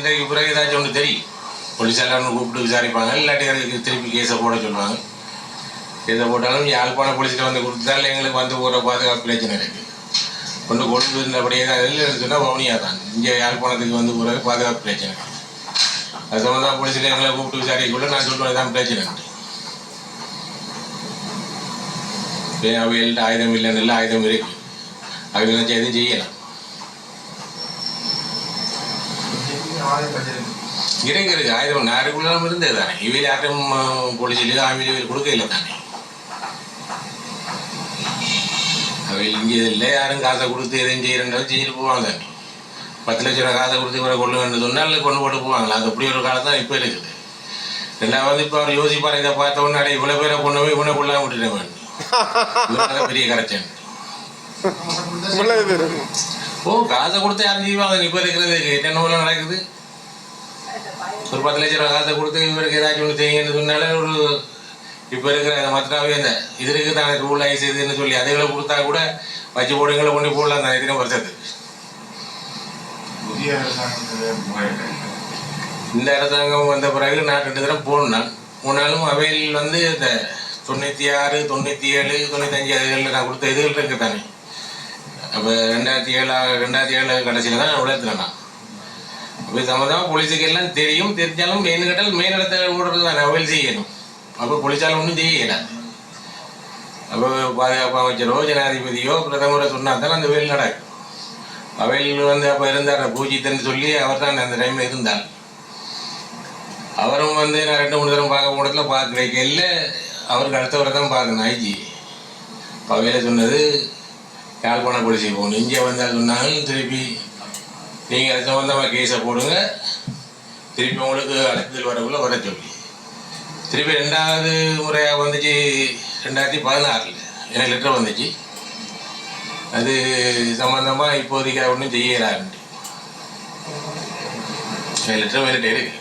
இன்றைக்கு பிறகு ஏதாச்சும் ஒன்று தெரியும் போலீஸாரன்னு கூப்பிட்டு விசாரிப்பாங்க. இல்லாட்டி திருப்பி கேஸை போட சொல்லுவாங்க. கேஸை போட்டாலும் யாழ்ப்பாண போலீஸில் வந்து கொடுத்தாலும் எங்களுக்கு வந்து போகிற பாதுகாப்பு பிரச்சனை இருக்குது கொண்டு கொண்டு இருந்தபடியே தான் இதில் சொன்னால் வவுனியா தான். இங்கே யாழ்ப்பாணத்துக்கு வந்து போகிறது பாதுகாப்பு பிரச்சனை. அது சம்மந்தமாக போலீஸில் எங்களை கூப்பிட்டு விசாரிக்கக்குள்ள நான் சொல்லுவேன் தான் பிரச்சனை. அவைகள்ட்ட ஆயுதம் இல்லைன்னு இல்லை ஆயுதம் இருக்கு. அவங்க நினச்சா எதுவும் செய்யலாம். இருக்கு இருக்கு ஆயுதம் நாருக்குள்ள இருந்தது தானே. இவையில் யாரும் போலீஸ்லையும் ஆமியில் கொடுக்க இல்லை தானே. அவையில் இங்கே இல்லை யாரும் காசை கொடுத்து எதையும் செய்யறேன்றது செஞ்சுட்டு போவாங்க தானே. பத்து லட்ச ரூபா காசை கொடுத்து இவரை கொண்டு வந்து சொன்னால் கொண்டு போட்டு போவாங்களா? அது அப்படி ஒரு காலம் தான் இப்போ இருக்குது. ரெண்டாவது இப்போ அவர் யோசிப்பார் இதை பார்த்த உடனே அடே இவ்வளோ பேரை கொண்டு போய் இவனை கொள்ளாம விட்டுட்டேன் பெரிய கரைச்சேன் ஓ காசை கொடுத்து யாரும் செய்வாங்க. இப்போ இருக்கிறது என்னென்ன நடக்குது? ஒரு பத்து லட்ச ரூபா காசை கொடுத்து இவருக்கு ஏதாச்சும் ஒன்று செய்யுங்கன்னு சொன்னாலே ஒரு இப்போ இருக்கிற மற்றாவே இந்த இது இருக்கு தானே ரூல் ஐஸ் இதுன்னு சொல்லி அதுகளை கொடுத்தா கூட வச்சு போடுங்களை கொண்டு போடலாம் தானே இத்தனை வருஷத்துக்கு புதிய இந்த அரசாங்கம் வந்த பிறகு நான் ரெண்டு தடவை போனேன். மூணாலும் அவையில் வந்து இந்த தொண்ணூற்றி ஆறு தொண்ணூற்றி ஏழு தொண்ணூத்தஞ்சு அதுகளில் நான் கொடுத்த இதுகள் இருக்கு தானே. அப்போ ரெண்டாயிரத்தி ஏழா ரெண்டாயிரத்தி ஏழு கடைசியில் தான் உழைத்தேன் நான். இது சம்மந்தமாக போலீஸுக்கு எல்லாம் தெரியும் தெரிஞ்சாலும் மெயின் கட்டால் மெயின் இடத்துல ஓடுறது தான் அவையில் செய்யணும். அப்போ போலீஸால் ஒன்றும் செய்ய அப்போ பாதுகாப்பு அமைச்சரோ ஜனாதிபதியோ பிரதமரை சொன்னால் தான் அந்த வேல் நடக்கும். அவையில் வந்து அப்போ இருந்தார்? பூஜித்தன்னு சொல்லி அவர் தான் அந்த டைமில் இருந்தார். அவரும் வந்து நான் ரெண்டு மூணு தரம் பார்க்க போனதில் பார்க்க வைக்கல அவருக்கு அடுத்தவரை தான் பார்க்கணும் ஐஜி. அவையில் சொன்னது யாழ்ப்பாண போலீஸுக்கு போகணும். இங்கே வந்தால் சொன்னாலும் திருப்பி நீங்கள் அது சம்மந்தமாக கேஸை போடுங்க. திருப்பி உங்களுக்கு அழைப்புதல் வரக்குள்ள வர சொல்லி. திருப்பி ரெண்டாவது முறையாக வந்துச்சு ரெண்டாயிரத்தி பதினாறில். எனக்கு லெட்டர் வந்துச்சு. அது சம்மந்தமாக இப்போதைக்கு ஒன்றும் செய்யலாருண்டு லெட்டர் வந்துட்டு இருக்கு.